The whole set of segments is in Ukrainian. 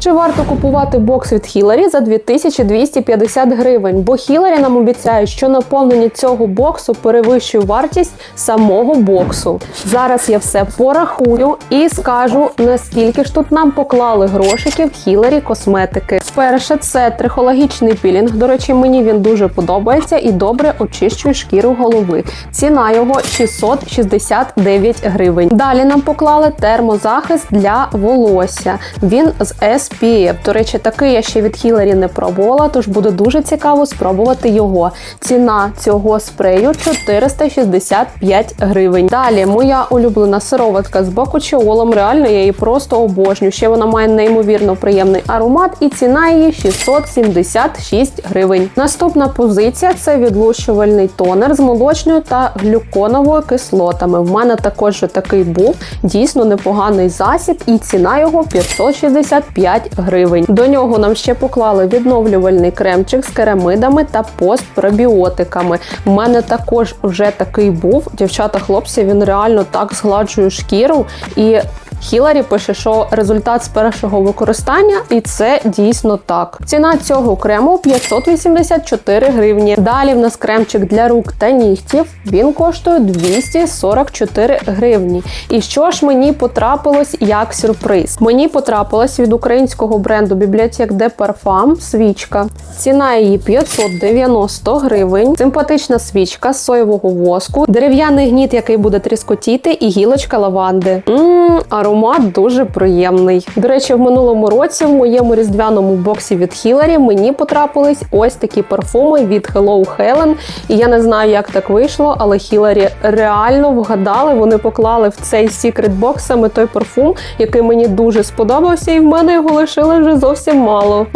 Чи варто купувати бокс від Хіларі за 2250 гривень? Бо Хіларі нам обіцяють, що наповнення цього боксу перевищує вартість самого боксу. Зараз я все порахую і скажу, наскільки ж тут нам поклали грошиків Хіларі косметики. Перше, це трихологічний пілінг. До речі, мені він дуже подобається і добре очищує шкіру голови. Ціна його 669 гривень. Далі нам поклали термозахист для волосся. Він з SPF. До речі, такий я ще від Хіларі не пробувала, тож буде дуже цікаво спробувати його. Ціна цього спрею 465 гривень. Далі моя улюблена сироватка з бакучеолом. Реально я її просто обожнюю. Ще вона має неймовірно приємний аромат, і ціна її 676 гривень. Наступна позиція це відлущувальний тонер з молочною та глюконовою кислотами. В мене також такий був дійсно непоганий засіб, і ціна його 565 гривень. До нього нам ще поклали відновлювальний кремчик з керамидами та постпробіотиками. У мене також вже такий був. Дівчата, хлопці, він реально так згладжує шкіру і. Хіларі пише, що результат з першого використання, і це дійсно так. Ціна цього крему 584 гривні. Далі в нас кремчик для рук та нігтів. Він коштує 244 гривні. І що ж мені потрапилось як сюрприз? Мені потрапилась від українського бренду Бібліотек де Парфам свічка. Ціна її 590 гривень. Симпатична свічка з соєвого воску, дерев'яний гніт, який буде тріскотіти, і гілочка лаванди. Мм, аромат дуже приємний. До речі, в минулому році в моєму різдвяному боксі від Хіларі мені потрапились ось такі парфуми від Hello Helen. І я не знаю, як так вийшло, але Хіларі реально вгадали. Вони поклали в цей секрет бокс саме той парфум, який мені дуже сподобався, і в мене його лишили вже зовсім мало.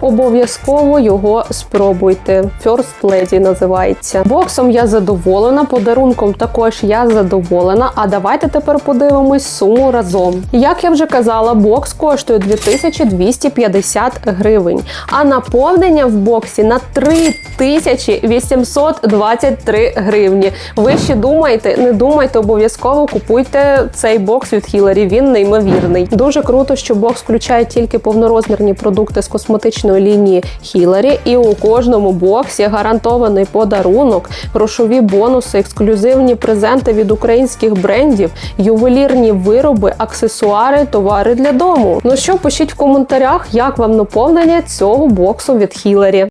Обов'язково його спробуйте. First Lady називається. Боксом я задоволена, подарунком також я задоволена. А давайте тепер подивимось суму разом. Як я вже казала, бокс коштує 2250 гривень, а наповнення в боксі на 3823 гривні. Ви ще думаєте, не думайте, обов'язково купуйте цей бокс від Хіларі. Він неймовірний. Дуже круто, що бокс включає тільки повнорозмірні продукти з косметичної лінії Хіларі, і у кожному боксі гарантований подарунок, грошові бонуси, ексклюзивні презенти від українських брендів, ювелірні вироби, аксесуари, товари для дому. Ну що, пишіть в коментарях, як вам наповнення цього боксу від Хіларі.